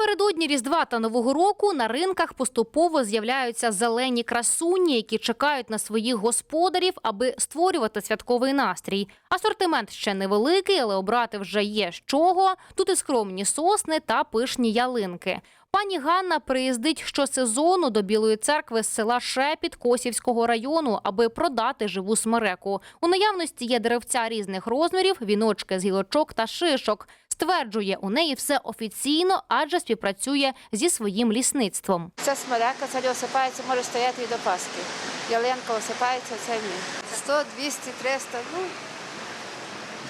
Напередодні Різдва та Нового року на ринках поступово з'являються зелені красуні, які чекають на своїх господарів, аби створювати святковий настрій. Асортимент ще невеликий, але обрати вже є з чого. Тут і скромні сосни та пишні ялинки. Пані Ганна приїздить щосезону до Білої церкви з села Шепіт Косівського району, аби продати живу смереку. У наявності є деревця різних розмірів, віночки з гілочок та шишок. Стверджує, у неї все офіційно, адже співпрацює зі своїм лісництвом. Це смерека, це осипається, може стояти і до Пасхи. Ялинка осипається, це ні. 100, 200, 300, ну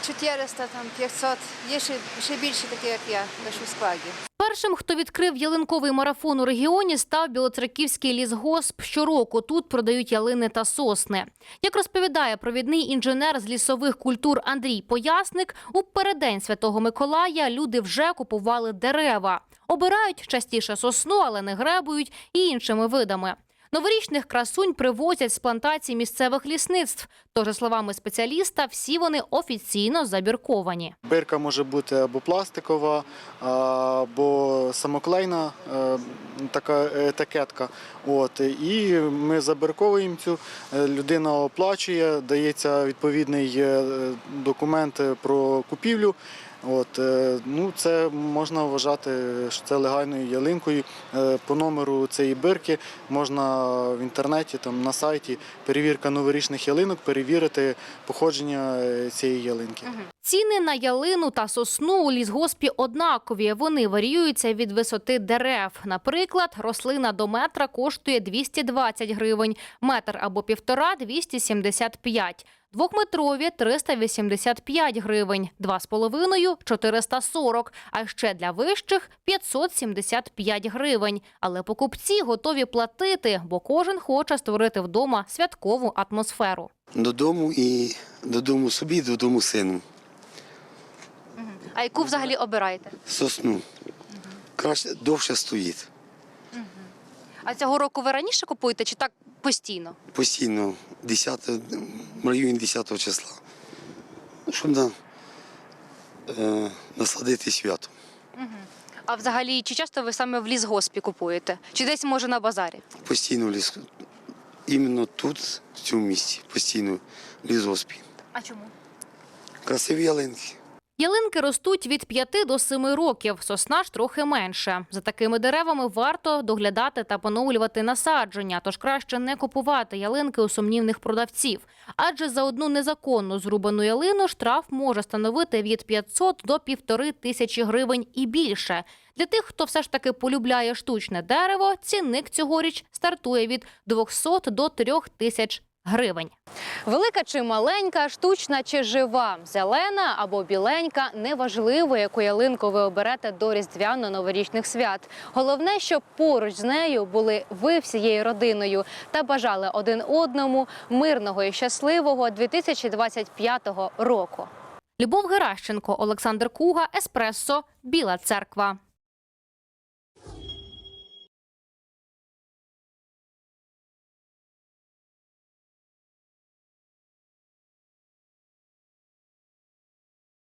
400, там, 500. Є ще, ще більше такі, як я, лише у складі. Першим, хто відкрив ялинковий марафон у регіоні, став Білоцерківський лісгосп. Щороку тут продають ялини та сосни. Як розповідає провідний інженер з лісових культур Андрій Поясник, у переддень Святого Миколая люди вже купували дерева. Обирають частіше сосну, але не гребують і іншими видами. Новорічних красунь привозять з плантацій місцевих лісництв. Тож, за словами спеціаліста, всі вони офіційно забірковані. Бирка може бути або пластикова, або самоклейна е, така етикетка. От, і ми забирковуємо цю, е, людина оплачує, дається відповідний е, документ про купівлю. От, е, ну, це можна вважати, що це легальною ялинкою. Е, По номеру цієї бирки можна в інтернеті, там, на сайті перевірка новорічних ялинок, перевірити походження е, цієї ялинки. Ціни на ялину та сосну у лісгоспі однакові. Вони варіюються від висоти дерев. Наприклад, рослина до метра коштує 220 гривень, метр або півтора – 275. Двохметрові – 385 гривень, два з половиною – 440, а ще для вищих – 575 гривень. Але покупці готові платити, бо кожен хоче створити вдома святкову атмосферу. Додому і додому собі, додому сину. А яку взагалі обираєте? Сосну. Краще довше стоїть. А цього року ви раніше купуєте чи так постійно? Постійно 10, в районі 10 числа. Ну, Щоб на, е, насладити свято. А взагалі, чи часто ви саме в лісгоспі купуєте? Чи десь може на базарі? Постійно в ліс. Іменно тут, в цьому місці, постійно в лісгоспі. А чому? Красиві ялинки. Ялинки ростуть від 5 до 7 років, сосна ж трохи менше. За такими деревами варто доглядати та поновлювати насадження, тож краще не купувати ялинки у сумнівних продавців. Адже за одну незаконну зрубану ялину штраф може становити від 500 до півтори тисячі гривень і більше. Для тих, хто все ж таки полюбляє штучне дерево, цінник цьогоріч стартує від 200 до 3 тисяч гривень. Велика чи маленька, штучна чи жива, зелена або біленька неважливо, яку ялинку ви оберете до різдвяно-новорічних свят. Головне, щоб поруч з нею були ви всією родиною та бажали один одному мирного і щасливого 2025 року. Любов Геращенко, Олександр Куга, Еспресо, Біла Церква.